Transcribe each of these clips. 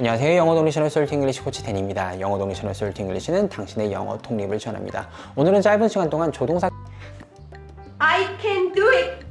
안녕하세요. 영어 동리셔널 솔트 잉글리시 코치 댄입니다. 영어 동리셔널 솔트 잉글리시는 당신의 영어 독립을 전합니다. 오늘은 짧은 시간 동안 조동사 I can do it.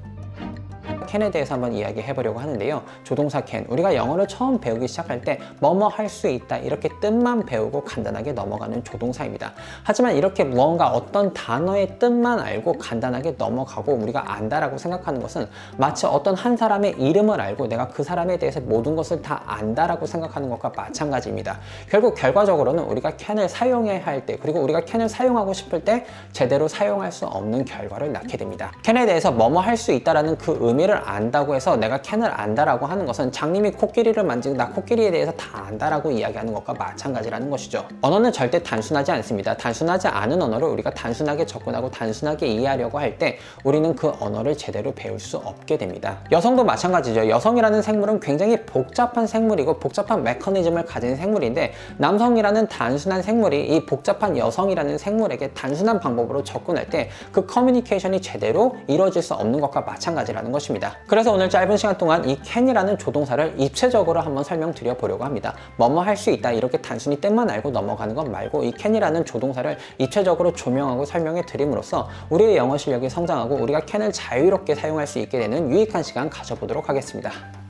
캔에 대해서 한번 이야기해 보려고 하는데요. 조동사 캔. 우리가 영어를 처음 배우기 시작할 때 뭐뭐 할 수 있다 이렇게 뜻만 배우고 간단하게 넘어가는 조동사입니다. 하지만 이렇게 무언가 어떤 단어의 뜻만 알고 간단하게 넘어가고 우리가 안다라고 생각하는 것은 마치 어떤 한 사람의 이름을 알고 내가 그 사람에 대해서 모든 것을 다 안다라고 생각하는 것과 마찬가지입니다. 결국 결과적으로는 우리가 캔을 사용해야 할 때 그리고 우리가 캔을 사용하고 싶을 때 제대로 사용할 수 없는 결과를 낳게 됩니다. 캔에 대해서 뭐뭐 할 수 있다라는 그 의미를 안다고 해서 내가 캔을 안다라고 하는 것은 장님이 코끼리를 만지고 나 코끼리에 대해서 다 안다라고 이야기하는 것과 마찬가지라는 것이죠. 언어는 절대 단순하지 않습니다. 단순하지 않은 언어를 우리가 단순하게 접근하고 단순하게 이해하려고 할 때 우리는 그 언어를 제대로 배울 수 없게 됩니다. 여성도 마찬가지죠. 여성이라는 생물은 굉장히 복잡한 생물이고 복잡한 메커니즘을 가진 생물인데 남성이라는 단순한 생물이 이 복잡한 여성이라는 생물에게 단순한 방법으로 접근할 때 그 커뮤니케이션이 제대로 이루어질 수 없는 것과 마찬가지라는 것입니다. 그래서 오늘 짧은 시간 동안 이 can이라는 조동사를 입체적으로 한번 설명드려 보려고 합니다. 뭐뭐 할 수 있다 이렇게 단순히 뜻만 알고 넘어가는 것 말고 이 can이라는 조동사를 입체적으로 조명하고 설명해 드림으로써 우리의 영어 실력이 성장하고 우리가 can을 자유롭게 사용할 수 있게 되는 유익한 시간 가져보도록 하겠습니다.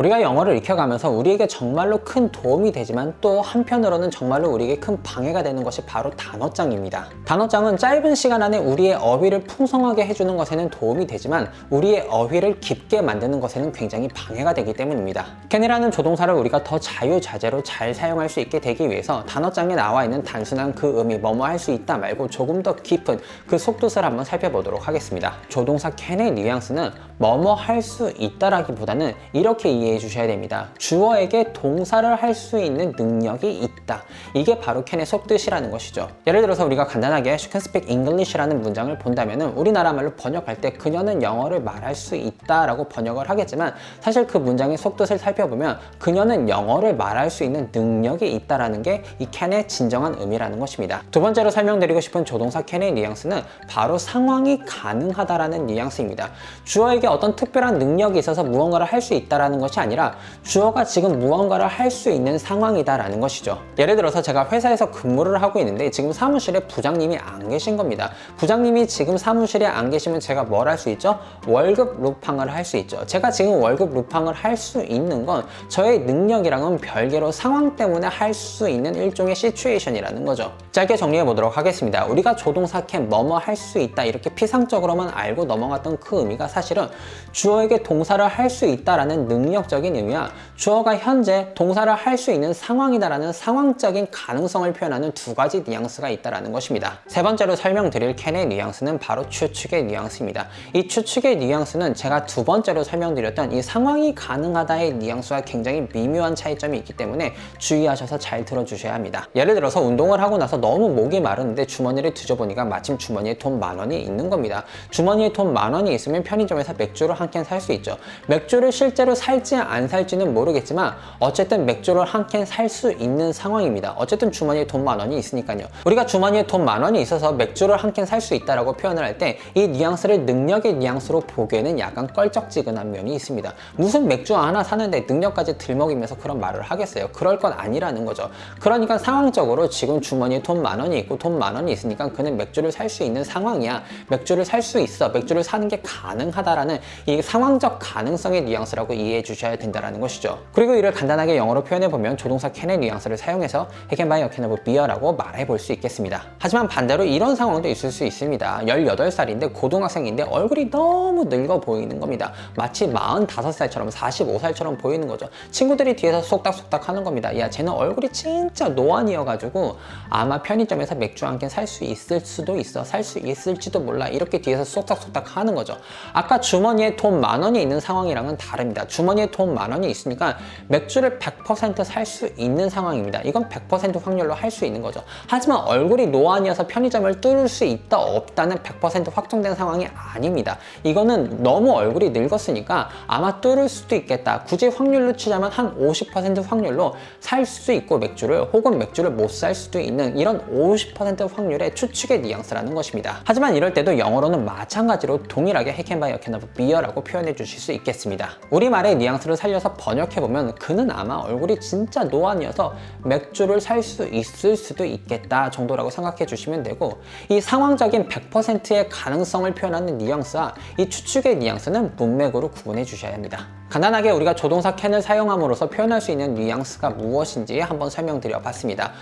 우리가 영어를 익혀가면서 우리에게 정말로 큰 도움이 되지만 또 한편으로는 정말로 우리에게 큰 방해가 되는 것이 바로 단어장입니다. 단어장은 짧은 시간 안에 우리의 어휘를 풍성하게 해주는 것에는 도움이 되지만 우리의 어휘를 깊게 만드는 것에는 굉장히 방해가 되기 때문입니다. 캔이라는 조동사를 우리가 더 자유자재로 잘 사용할 수 있게 되기 위해서 단어장에 나와 있는 단순한 그 의미 뭐뭐 할 수 있다 말고 조금 더 깊은 그 속뜻을 한번 살펴보도록 하겠습니다. 조동사 캔의 뉘앙스는 뭐뭐 할 수 있다라기보다는 이렇게 이해 해 주셔야 됩니다. 주어에게 동사를 할 수 있는 능력이 있다. 이게 바로 캔의 속뜻이라는 것이죠. 예를 들어서 우리가 간단하게 She can speak English라는 문장을 본다면 우리나라 말로 번역할 때 그녀는 영어를 말할 수 있다 라고 번역을 하겠지만 사실 그 문장의 속뜻을 살펴보면 그녀는 영어를 말할 수 있는 능력이 있다라는 게 이 캔의 진정한 의미라는 것입니다. 두 번째로 설명드리고 싶은 조동사 캔의 뉘앙스는 바로 상황이 가능하다라는 뉘앙스입니다. 주어에게 어떤 특별한 능력이 있어서 무언가를 할 수 있다라는 것이 아니라 주어가 지금 무언가를 할 수 있는 상황이다라는 것이죠. 예를 들어서 제가 회사에서 근무를 하고 있는데 지금 사무실에 부장님이 안 계신 겁니다. 부장님이 지금 사무실에 안 계시면 제가 뭘 할 수 있죠? 월급 루팡을 할 수 있죠. 제가 지금 월급 루팡을 할 수 있는 건 저의 능력이랑은 별개로 상황 때문에 할 수 있는 일종의 시츄에이션이라는 거죠. 짧게 정리해 보도록 하겠습니다. 우리가 조동사 캔 뭐뭐 할 수 있다 이렇게 피상적으로만 알고 넘어갔던 그 의미가 사실은 주어에게 동사를 할 수 있다라는 능력 적인 의미와 주어가 현재 동사를 할 수 있는 상황이다라는 상황적인 가능성을 표현하는 두 가지 뉘앙스가 있다라는 것입니다. 세 번째로 설명드릴 캔의 뉘앙스는 바로 추측의 뉘앙스입니다. 이 추측의 뉘앙스는 제가 두 번째로 설명드렸던 이 상황이 가능하다의 뉘앙스와 굉장히 미묘한 차이점이 있기 때문에 주의하셔서 잘 들어주셔야 합니다. 예를 들어서 운동을 하고 나서 너무 목이 마른데 주머니를 뒤져보니까 마침 주머니에 돈 만 원이 있는 겁니다. 주머니에 돈 만 원이 있으면 편의점에서 맥주를 한 캔 살 수 있죠. 맥주를 실제로 살지 안 살지는 모르겠지만 어쨌든 맥주를 한 캔 살 수 있는 상황입니다. 어쨌든 주머니에 돈 만 원이 있으니까요. 우리가 주머니에 돈 만 원이 있어서 맥주를 한 캔 살 수 있다라고 표현을 할 때 이 뉘앙스를 능력의 뉘앙스로 보기에는 약간 껄쩍지근한 면이 있습니다. 무슨 맥주 하나 사는데 능력까지 들먹이면서 그런 말을 하겠어요. 그럴 건 아니라는 거죠. 그러니까 상황적으로 지금 주머니에 돈 만 원이 있고 돈 만 원이 있으니까 그는 맥주를 살 수 있는 상황이야. 맥주를 살 수 있어. 맥주를 사는 게 가능하다라는 이 상황적 가능성의 뉘앙스라고 이해해 주 셔야 된다는 것이죠. 그리고 이를 간단하게 영어로 표현해 보면 조동사 캔의 뉘앙스를 사용해서 he can buy a can of beer라고 말해 볼 수 있겠습니다. 하지만 반대로 이런 상황도 있을 수 있습니다. 18살인데 고등학생인데 얼굴이 너무 늙어 보이는 겁니다. 마치 45살처럼 45살처럼 보이는 거죠. 친구들이 뒤에서 속닥속닥 하는 겁니다. 야, 쟤는 얼굴이 진짜 노안이어가지고 아마 편의점에서 맥주 한 캔 살 수 있을 수도 있어. 살 수 있을지도 몰라. 이렇게 뒤에서 속닥속닥 하는 거죠. 아까 주머니에 돈 만 원이 있는 상황이랑은 다릅니다. 주머니에 돈 만 원이 있으니까 맥주를 100%살 수 있는 상황입니다. 이건 100% 확률로 할 수 있는 거죠. 하지만 얼굴이 노안이어서 편의점을 뚫을 수 있다 없다는 100% 확정된 상황이 아닙니다. 이거는 너무 얼굴이 늙었으니까 아마 뚫을 수도 있겠다. 굳이 확률로 치자면 한 50% 확률로 살 수 있고 맥주를 혹은 맥주를 못 살 수도 있는 이런 50% 확률의 추측의 뉘앙스라는 것입니다. 하지만 이럴 때도 영어로는 마찬가지로 동일하게 can of beer라고 표현해 주실 수 있겠습니다. 우리말의 뉘앙스 뉘앙스를 살려서 번역해보면 그는 아마 얼굴이 진짜 노안이어서 맥주를 살 수 있을 수도 있겠다 정도라고 생각해 주시면 되고 이 상황적인 100%의 가능성을 표현하는 뉘앙스와 이 추측의 뉘앙스는 문맥으로 구분해 주셔야 합니다. 간단하게 우리가 조동사 캔을 사용함으로써 표현할 수 있는 뉘앙스가 무엇인지 한번 설명드려 봤습니다.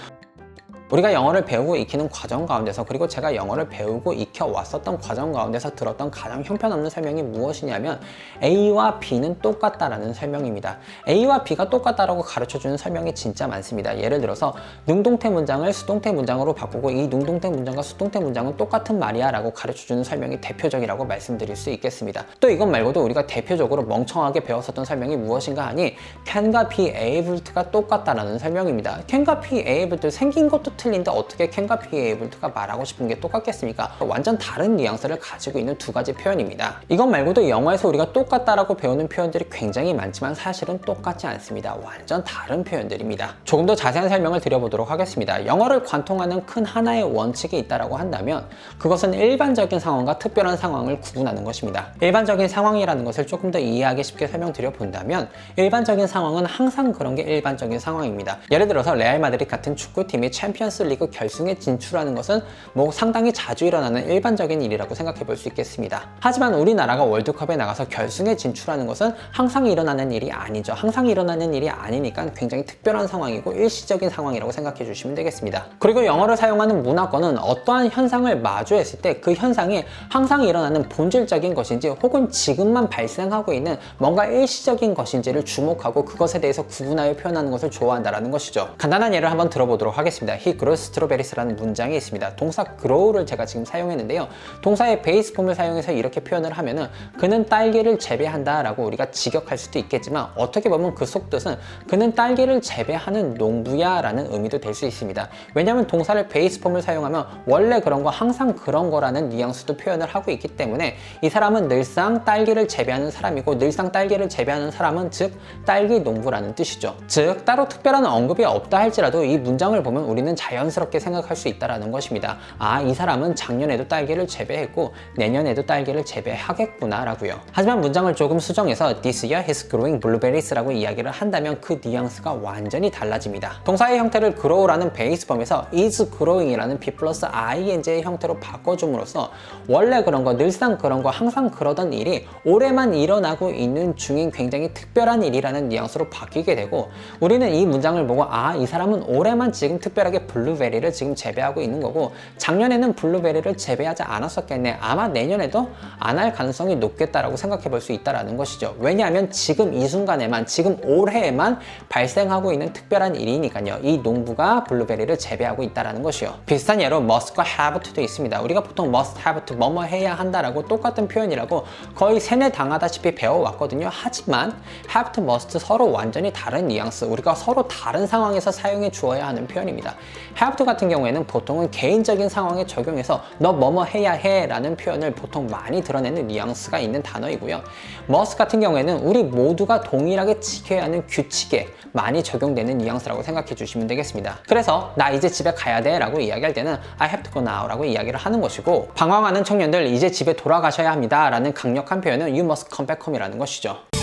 우리가 영어를 배우고 익히는 과정 가운데서 그리고 제가 영어를 배우고 익혀 왔었던 과정 가운데서 들었던 가장 형편없는 설명이 무엇이냐면 A와 B는 똑같다라는 설명입니다. A와 B가 똑같다라고 가르쳐주는 설명이 진짜 많습니다. 예를 들어서 능동태 문장을 수동태 문장으로 바꾸고 이 능동태 문장과 수동태 문장은 똑같은 말이야 라고 가르쳐주는 설명이 대표적이라고 말씀드릴 수 있겠습니다. 또 이것 말고도 우리가 대표적으로 멍청하게 배웠었던 설명이 무엇인가 하니 can과 be able to가 똑같다라는 설명입니다. can과 be able 생긴 것도 틀린데 어떻게 able to가 말하고 싶은 게 똑같겠습니까? 완전 다른 뉘앙스를 가지고 있는 두 가지 표현입니다. 이것 말고도 영어에서 우리가 똑같다라고 배우는 표현들이 굉장히 많지만 사실은 똑같지 않습니다. 완전 다른 표현들입니다. 조금 더 자세한 설명을 드려보도록 하겠습니다. 영어를 관통하는 큰 하나의 원칙이 있다라고 한다면 그것은 일반적인 상황과 특별한 상황을 구분하는 것입니다. 일반적인 상황이라는 것을 조금 더 이해하기 쉽게 설명드려 본다면 일반적인 상황은 항상 그런 게 일반적인 상황입니다. 예를 들어서 레알 마드리드 같은 축구팀이 챔피언 스 리그 결승에 진출하는 것은 뭐 상당히 자주 일어나는 일반적인 일이라고 생각해 볼 수 있겠습니다. 하지만 우리나라가 월드컵에 나가서 결승에 진출하는 것은 항상 일어나는 일이 아니죠. 항상 일어나는 일이 아니니까 굉장히 특별한 상황이고 일시적인 상황이라고 생각해 주시면 되겠습니다. 그리고 영어를 사용하는 문화권은 어떠한 현상을 마주했을 때 그 현상이 항상 일어나는 본질적인 것인지 혹은 지금만 발생하고 있는 뭔가 일시적인 것인지를 주목하고 그것에 대해서 구분하여 표현하는 것을 좋아한다는 것이죠. 간단한 예를 한번 들어보도록 하겠습니다. He grew strawberries라는 문장이 있습니다. 동사 grow를 제가 지금 사용했는데요. 동사의 베이스 폼을 사용해서 이렇게 표현을 하면은 그는 딸기를 재배한다라고 우리가 직역할 수도 있겠지만 어떻게 보면 그 속뜻은 그는 딸기를 재배하는 농부야라는 의미도 될 수 있습니다. 왜냐하면 동사를 베이스 폼을 사용하면 원래 그런 거 항상 그런 거라는 뉘앙스도 표현을 하고 있기 때문에 이 사람은 늘상 딸기를 재배하는 사람이고 늘상 딸기를 재배하는 사람은 즉 딸기 농부라는 뜻이죠. 즉 따로 특별한 언급이 없다 할지라도 이 문장을 보면 우리는 자연스럽게 생각할 수 있다라는 것입니다. 아, 이 사람은 작년에도 딸기를 재배했고 내년에도 딸기를 재배하겠구나라고요. 하지만 문장을 조금 수정해서 This year he's growing blueberries라고 이야기를 한다면 그 뉘앙스가 완전히 달라집니다. 동사의 형태를 grow라는 베이스 폼에서 is growing이라는 B 플러스 ing의 형태로 바꿔줌으로써 원래 그런 거, 늘상 그런 거, 항상 그러던 일이 올해만 일어나고 있는 중인 굉장히 특별한 일이라는 뉘앙스로 바뀌게 되고 우리는 이 문장을 보고 아, 이 사람은 올해만 지금 특별하게 블루베리를 지금 재배하고 있는 거고 작년에는 블루베리를 재배하지 않았었겠네. 아마 내년에도 안 할 가능성이 높겠다라고 생각해 볼 수 있다라는 것이죠. 왜냐하면 지금 이 순간에만 지금 올해에만 발생하고 있는 특별한 일이니까요. 이 농부가 블루베리를 재배하고 있다라는 것이요. 비슷한 예로 must과 have to도 있습니다. 우리가 보통 must have to 뭐뭐 해야 한다라고 똑같은 표현이라고 거의 세뇌 당하다시피 배워왔거든요. 하지만 have to must 서로 완전히 다른 뉘앙스, 우리가 서로 다른 상황에서 사용해 주어야 하는 표현입니다. Have to 같은 경우에는 보통은 개인적인 상황에 적용해서 너 뭐뭐 해야 해 라는 표현을 보통 많이 드러내는 뉘앙스가 있는 단어이고요. must 같은 경우에는 우리 모두가 동일하게 지켜야 하는 규칙에 많이 적용되는 뉘앙스라고 생각해 주시면 되겠습니다. 그래서 나 이제 집에 가야 돼 라고 이야기할 때는 I have to go now 라고 이야기를 하는 것이고 방황하는 청년들 이제 집에 돌아가셔야 합니다 라는 강력한 표현은 you must come back home 이라는 것이죠.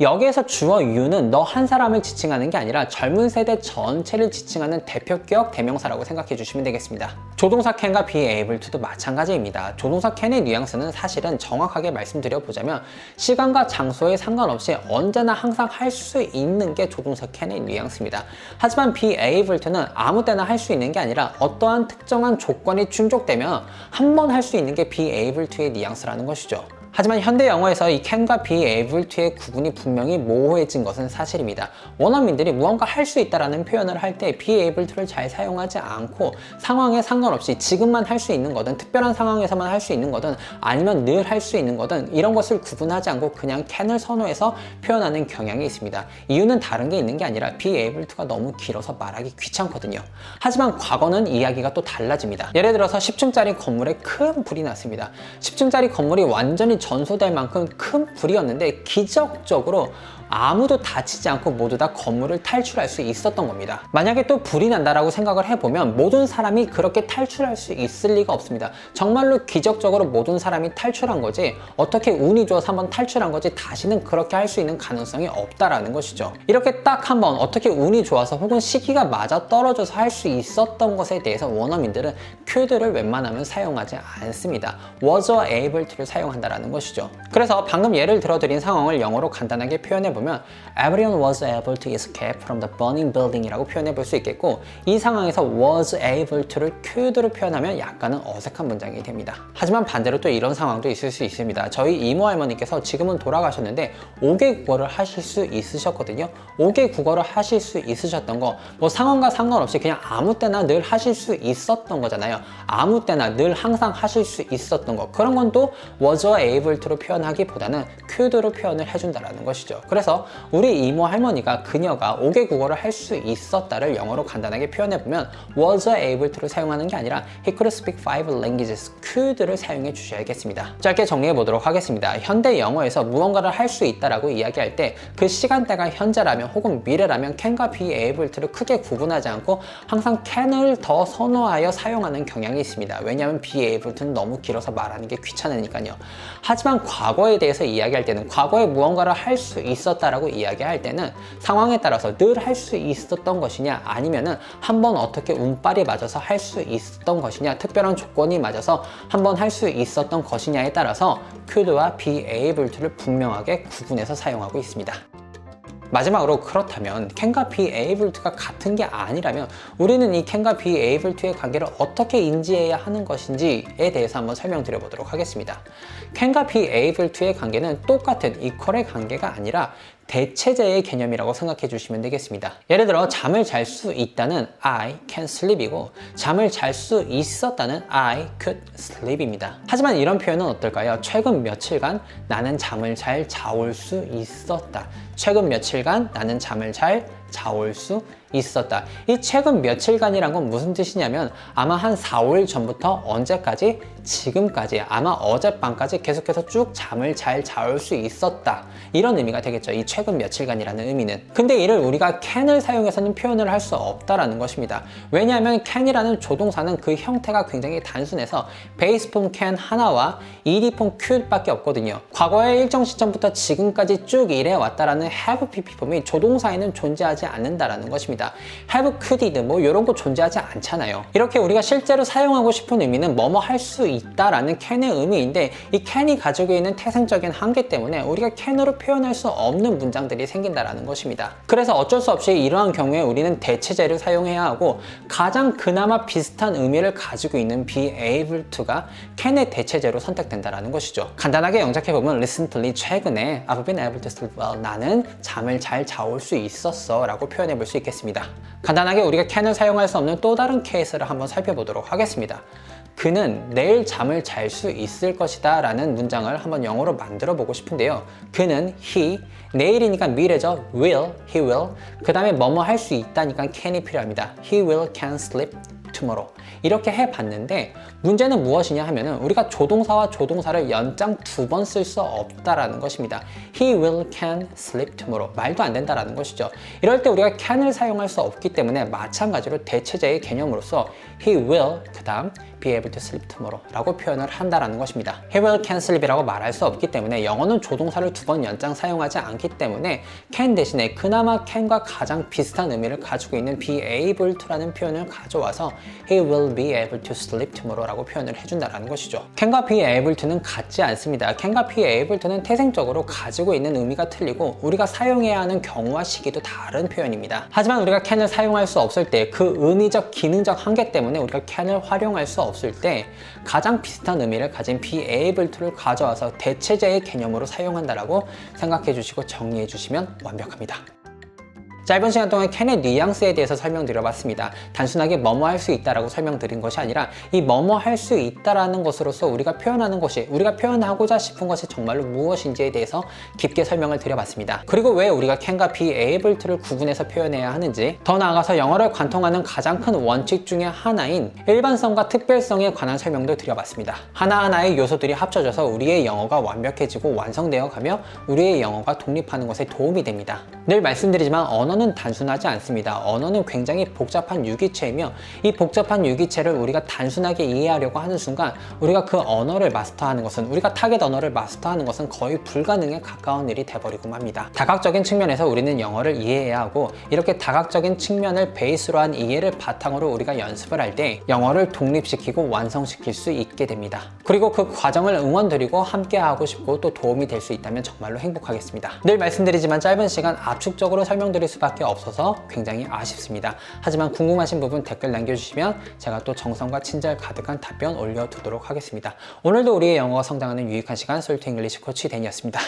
여기에서 주어 you는 너 한 사람을 지칭하는 게 아니라 젊은 세대 전체를 지칭하는 대표격 대명사라고 생각해 주시면 되겠습니다. 조동사 can과 be able to도 마찬가지입니다. 조동사 can의 뉘앙스는 사실은 정확하게 말씀드려 보자면 시간과 장소에 상관없이 언제나 항상 할 수 있는 게 조동사 can의 뉘앙스입니다. 하지만 be able to는 아무 때나 할 수 있는 게 아니라 어떠한 특정한 조건이 충족되면 한 번 할 수 있는 게 be able to의 뉘앙스라는 것이죠. 하지만 현대 영어에서 이 can과 be able to의 구분이 분명히 모호해진 것은 사실입니다. 원어민들이 무언가 할 수 있다라는 표현을 할 때 be able to를 잘 사용하지 않고 상황에 상관없이 지금만 할 수 있는 거든 특별한 상황에서만 할 수 있는 거든 아니면 늘 할 수 있는 거든 이런 것을 구분하지 않고 그냥 can을 선호해서 표현하는 경향이 있습니다. 이유는 다른 게 있는 게 아니라 be able to가 너무 길어서 말하기 귀찮거든요. 하지만 과거는 이야기가 또 달라집니다. 예를 들어서 10층짜리 건물에 큰 불이 났습니다. 10층짜리 건물이 완전히 전소될 만큼 큰 불이었는데 기적적으로 아무도 다치지 않고 모두 다 건물을 탈출할 수 있었던 겁니다. 만약에 또 불이 난다라고 생각을 해보면 모든 사람이 그렇게 탈출할 수 있을 리가 없습니다. 정말로 기적적으로 모든 사람이 탈출한 거지 어떻게 운이 좋아서 한번 탈출한 거지 다시는 그렇게 할 수 있는 가능성이 없다라는 것이죠. 이렇게 딱 한번 어떻게 운이 좋아서 혹은 시기가 맞아 떨어져서 할 수 있었던 것에 대해서 원어민들은 could를 웬만하면 사용하지 않습니다. was able to를 사용한다라는 것이죠. 그래서 방금 예를 들어드린 상황을 영어로 간단하게 표현해 보면 everyone was able to escape from the burning building이라고 표현해 볼 수 있겠고 이 상황에서 was able to를 could로 표현하면 약간은 어색한 문장이 됩니다. 하지만 반대로 또 이런 상황도 있을 수 있습니다. 저희 이모 할머니께서 지금은 돌아가셨는데 5개 국어를 하실 수 있으셨거든요. 5개 국어를 하실 수 있으셨던 거 뭐 상황과 상관없이 그냥 아무 때나 늘 하실 수 있었던 거잖아요. 아무 때나 늘 항상 하실 수 있었던 거 그런 건 또 was able to로 표현하기보다는 could로 표현을 해준다라는 것이죠. 그래서 우리 이모 할머니가 그녀가 5개 국어를 할 수 있었다를 영어로 간단하게 표현해 보면 was able to를 사용하는 게 아니라 he could speak five languages could를 사용해 주셔야겠습니다. 짧게 정리해 보도록 하겠습니다. 현대 영어에서 무언가를 할 수 있다라고 이야기할 때 그 시간대가 현재라면 혹은 미래라면 can과 be able to를 크게 구분하지 않고 항상 can을 더 선호하여 사용하는 경향이 있습니다. 왜냐하면 be able to는 너무 길어서 말하는 게 귀찮으니까요. 하지만 과거에 대해서 이야기할 때는 과거에 무언가를 할 수 있었다라고 이야기할 때는 상황에 따라서 늘 할 수 있었던 것이냐 아니면은 한번 어떻게 운빨이 맞아서 할 수 있었던 것이냐 특별한 조건이 맞아서 한번 할 수 있었던 것이냐에 따라서 could와 be able to를 분명하게 구분해서 사용하고 있습니다. 마지막으로 그렇다면 able to가 같은 게 아니라면 우리는 이 able to의 관계를 어떻게 인지해야 하는 것인지에 대해서 한번 설명드려 보도록 하겠습니다. able to의 관계는 똑같은 equal의 관계가 아니라 대체제의 개념이라고 생각해 주시면 되겠습니다. 예를 들어 잠을 잘 수 있다는 I can sleep이고 잠을 잘 수 있었다는 I could sleep입니다. 하지만 이런 표현은 어떨까요? 최근 며칠간 나는 잠을 잘 자올 수 있었다. 최근 며칠간 나는 잠을 잘 자올 수 있었다. 이 최근 며칠간이란 건 무슨 뜻이냐면 아마 한 4, 5일 전부터 언제까지 지금까지 아마 어젯밤까지 계속해서 쭉 잠을 잘 자올 수 있었다. 이런 의미가 되겠죠. 이 최근 며칠간이라는 의미는. 근데 이를 우리가 can을 사용해서는 표현을 할 수 없다라는 것입니다. 왜냐하면 can이라는 조동사는 그 형태가 굉장히 단순해서 form can 하나와 form could밖에 없거든요. 과거의 일정 시점부터 지금까지 쭉 일해 왔다라는 have pp 폼이 조동사에는 존재하지 않는다라는 것입니다. have coulded 뭐 이런 거 존재하지 않잖아요. 이렇게 우리가 실제로 사용하고 싶은 의미는 뭐뭐 할 수 있다라는 can의 의미인데 이 can이 가지고 있는 태생적인 한계 때문에 우리가 can으로 표현할 수 없는 문장들이 생긴다라는 것입니다. 그래서 어쩔 수 없이 이러한 경우에 우리는 대체제를 사용해야 하고 가장 그나마 비슷한 의미를 가지고 있는 be able to가 can의 대체제로 선택된다라는 것이죠. 간단하게 영작해 보면 recently 최근에 I've been able to sleep well 나는 잠을 잘 자올 수 있었어 라고 표현해 볼 수 있겠습니다. 간단하게 우리가 can을 사용할 수 없는 또 다른 케이스를 한번 살펴보도록 하겠습니다. 그는 내일 잠을 잘 수 있을 것이다 라는 문장을 한번 영어로 만들어 보고 싶은데요. 그는 he, 내일이니까 미래죠. will, he will. 그 다음에 뭐뭐 할 수 있다니까 can이 필요합니다. he will can sleep tomorrow. 이렇게 해봤는데 문제는 무엇이냐 하면은 우리가 조동사와 조동사를 연장 두 번 쓸 수 없다라는 것입니다. He will can sleep tomorrow. 말도 안 된다라는 것이죠. 이럴 때 우리가 can을 사용할 수 없기 때문에 마찬가지로 대체제의 개념으로서 he will 그 다음 be able to sleep tomorrow 라고 표현을 한다라는 것입니다. he will can sleep이라고 말할 수 없기 때문에 영어는 조동사를 두 번 연장 사용하지 않기 때문에 can 대신에 그나마 can과 가장 비슷한 의미를 가지고 있는 be able to라는 표현을 가져와서 he will be able to sleep tomorrow 라고 표현을 해준다는 것이죠. can과 be able to는 같지 않습니다. can과 be able to는 태생적으로 가지고 있는 의미가 틀리고 우리가 사용해야 하는 경우와 시기도 다른 표현입니다. 하지만 우리가 can을 사용할 수 없을 때 그 의미적 기능적 한계 때문에 우리가 can을 활용할 수 없을 때 가장 비슷한 의미를 가진 be able to를 가져와서 대체제의 개념으로 사용한다라고 생각해 주시고 정리해 주시면 완벽합니다. 짧은 시간 동안 캔의 뉘앙스에 대해서 설명드려봤습니다. 단순하게 뭐뭐 할 수 있다라고 설명드린 것이 아니라 이 뭐뭐 할 수 있다라는 것으로서 우리가 표현하는 것이 우리가 표현하고자 싶은 것이 정말로 무엇인지에 대해서 깊게 설명을 드려봤습니다. 그리고 왜 우리가 캔과 able to를 구분해서 표현해야 하는지 더 나아가서 영어를 관통하는 가장 큰 원칙 중에 하나인 일반성과 특별성에 관한 설명도 드려봤습니다. 하나하나의 요소들이 합쳐져서 우리의 영어가 완벽해지고 완성되어 가며 우리의 영어가 독립하는 것에 도움이 됩니다. 늘 말씀드리지만 언어는 단순하지 않습니다. 언어는 굉장히 복잡한 유기체이며 이 복잡한 유기체를 우리가 단순하게 이해하려고 하는 순간 우리가 그 언어를 마스터하는 것은 우리가 타겟 언어를 마스터하는 것은 거의 불가능에 가까운 일이 돼버리고 맙니다. 다각적인 측면에서 우리는 영어를 이해해야 하고 이렇게 다각적인 측면을 베이스로 한 이해를 바탕으로 우리가 연습을 할 때 영어를 독립시키고 완성시킬 수 있게 됩니다. 그리고 그 과정을 응원드리고 함께 하고 싶고 또 도움이 될 수 있다면 정말로 행복하겠습니다. 늘 말씀드리지만 짧은 시간 압축적으로 설명드릴 수밖에 없어서 굉장히 아쉽습니다. 하지만 궁금하신 부분 댓글 남겨주시면 제가 또 정성과 친절 가득한 답변 올려두도록 하겠습니다. 오늘도 우리의 영어가 성장하는 유익한 시간 솔트 잉글리시 코치 댄이었습니다.